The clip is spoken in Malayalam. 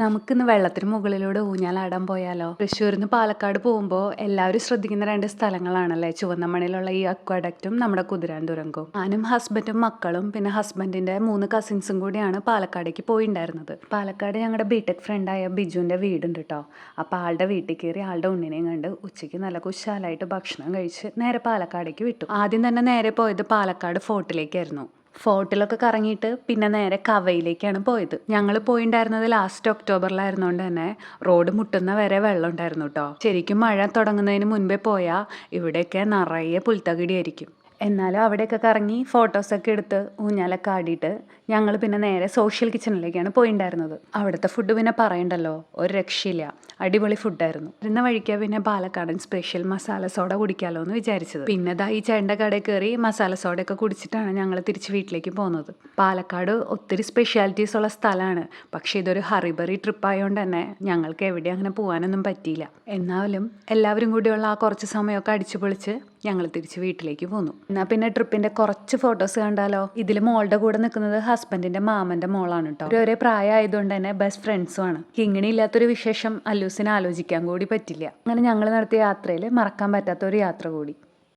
നമുക്കിന്ന് വെള്ളത്തിന് മുകളിലൂടെ ഊഞ്ഞാലാടാൻ പോയാലോ? തൃശ്ശൂരിൽ നിന്ന് പാലക്കാട് പോകുമ്പോൾ എല്ലാവരും ശ്രദ്ധിക്കുന്ന രണ്ട് സ്ഥലങ്ങളാണല്ലേ? ചുവന്നമണിയിലുള്ള ഈ അക്വാഡക്റ്റും നമ്മുടെ കുതിരാൻ തുരങ്കവും ഞാനും ഹസ്ബൻഡും മക്കളും പിന്നെ ഹസ്ബൻഡിന്റെ മൂന്ന് കസിൻസും കൂടിയാണ് പാലക്കാടേക്ക് പോയിണ്ടായിരുന്നത്. പാലക്കാട് ഞങ്ങളുടെ ബിടെക് ഫ്രണ്ടായ ബിജുവിന്റെ വീടുണ്ട് കേട്ടോ അപ്പോൾ ആളുടെ വീട്ടിൽ കയറി ആളുടെ ഉണ്ണിനെയും കണ്ട് ഉച്ചയ്ക്ക് നല്ല കുശാലായിട്ട് ഭക്ഷണം കഴിച്ച് നേരെ പാലക്കാടേക്ക് വിട്ടു. ആദ്യം തന്നെ നേരെ പോയത് പാലക്കാട് ഫോർട്ടിലേക്കായിരുന്നു. ഫോർട്ടിലൊക്കെ കറങ്ങിയിട്ട് പിന്നെ നേരെ കവയിലേക്കാണ് പോയത്. ഞങ്ങൾ പോയിണ്ടായിരുന്നത് ലാസ്റ്റ് ഒക്ടോബറിലായിരുന്നുകൊണ്ട് തന്നെ റോഡ് മുട്ടുന്ന വരെ വെള്ളം ഉണ്ടായിരുന്നു കേട്ടോ ശരിക്കും മഴ തുടങ്ങുന്നതിന് മുൻപേ പോയാൽ ഇവിടെയൊക്കെ നിറയെ പുൽത്തകിടിയായിരിക്കും. എന്നാലും അവിടെയൊക്കെ കറങ്ങി ഫോട്ടോസൊക്കെ എടുത്ത് ഊഞ്ഞാലൊക്കെ ആടിയിട്ട് ഞങ്ങൾ പിന്നെ നേരെ സോഷ്യൽ കിച്ചണിലേക്കാണ് പോയിണ്ടായിരുന്നത്. അവിടുത്തെ ഫുഡ് പിന്നെ പറയണ്ടല്ലോ ഒരു രക്ഷയില്ല. അടിപൊളി ഫുഡായിരുന്നു ഇരുന്ന വഴിക്ക് പിന്നെ പാലക്കാടൻ സ്പെഷ്യൽ മസാല സോഡ കുടിക്കാമല്ലോ എന്ന് വിചാരിച്ചത്. പിന്നെ ദാ ഈ ചേണ്ട കടയിൽ കയറി മസാല സോഡയൊക്കെ കുടിച്ചിട്ടാണ് ഞങ്ങൾ തിരിച്ച് വീട്ടിലേക്ക് പോകുന്നത് പാലക്കാട് ഒത്തിരി സ്പെഷ്യാലിറ്റീസ് ഉള്ള സ്ഥലമാണ്. പക്ഷേ ഇതൊരു ഹറിബറി ട്രിപ്പ് ആയതുകൊണ്ട് തന്നെ ഞങ്ങൾക്ക് എവിടെ അങ്ങനെ പോകാനൊന്നും പറ്റിയില്ല. എന്നാലും എല്ലാവരും കൂടിയുള്ള ആ കുറച്ച് സമയമൊക്കെ അടിച്ചു പൊളിച്ച് ഞങ്ങൾ തിരിച്ച് വീട്ടിലേക്ക് പോന്നു. എന്നാൽ പിന്നെ ട്രിപ്പിന്റെ കുറച്ച് ഫോട്ടോസ് കണ്ടാലോ? ഇതിൽ മോളുടെ കൂടെ നിൽക്കുന്നത് ഹസ്ബൻഡിന്റെ മാമന്റെ മോളാണ് കേട്ടോ ഒരു പ്രായമായതുകൊണ്ട് തന്നെ ബെസ്റ്റ് ഫ്രണ്ട്സും ആണ്. കിങ്ങിണി ഇല്ലാത്തൊരു വിശേഷം അല്ലൂസിന് ആലോചിക്കാൻ കൂടി പറ്റില്ല. അങ്ങനെ ഞങ്ങൾ നടത്തിയ യാത്രയിൽ മറക്കാൻ പറ്റാത്ത ഒരു യാത്ര കൂടി.